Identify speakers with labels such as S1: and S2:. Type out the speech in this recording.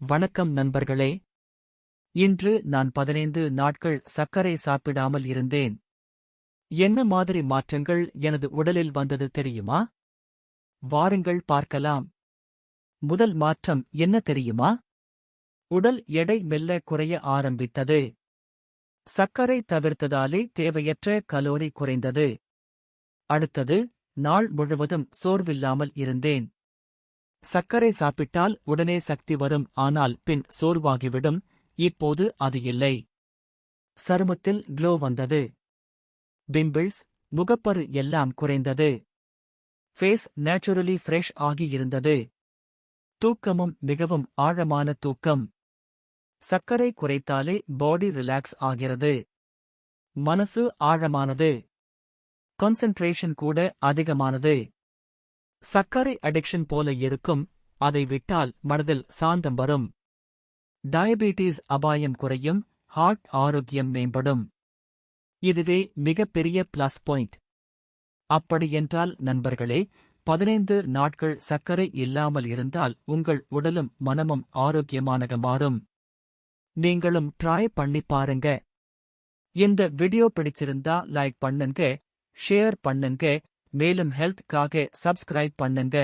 S1: வணக்கம் நண்பர்களே. இன்று நான் பதினைந்து நாட்கள் சர்க்கரை சாப்பிடாமல் இருந்தேன். என்ன மாதிரி மாற்றங்கள் எனது உடலில் வந்தது தெரியுமா? வாருங்கள் பார்க்கலாம். முதல் மாற்றம் என்ன தெரியுமா? உடல் எடை மெல்ல குறைய ஆரம்பித்தது. சர்க்கரை தவிர்த்ததாலே தேவையற்ற கலோரி குறைந்தது. அடுத்தது நாள் முழுவதும் சோர்வில்லாமல் இருந்தேன். சர்க்கரை சாப்பிட்டால் உடனே சக்தி வரும் ஆனால் பின் சோர்வாகிவிடும். இப்போது அது இல்லை. சருமத்தில் க்ளோ வந்தது. பிம்பிள்ஸ் முகப்பரு எல்லாம் குறைந்தது. ஃபேஸ் நேச்சுரலி ஃப்ரெஷ் ஆகியிருந்தது. தூக்கமும் மிகவும் ஆழமான தூக்கம். சர்க்கரை குறைத்தாலே பாடி ரிலாக்ஸ் ஆகிறது. மனசு ஆழமானது. கான்சென்ட்ரேஷன் கூட அதிகமானது. சர்க்கரை அடிக்ஷன் போல இருக்கும் அதை விட்டால் மனதில் சாந்தம் வரும். டயபெட்டிஸ் அபாயம் குறையும் ஹார்ட் ஆரோக்கியம் மேம்படும். இதுவே மிகப்பெரிய பிளஸ் பாயிண்ட் அப்படியென்றால் நண்பர்களே பதினைந்து நாட்கள் சர்க்கரை இல்லாமல் இருந்தால் உங்கள் உடலும் மனமும் ஆரோக்கியமானக மாறும். நீங்களும் ட்ரை பண்ணி பாருங்க. இந்த வீடியோ பிடிச்சிருந்தா லைக் பண்ணுங்க ஷேர் பண்ணுங்க மேலும் ஹெல்த்காக சப்ஸ்கிரைப் பண்ணுங்க.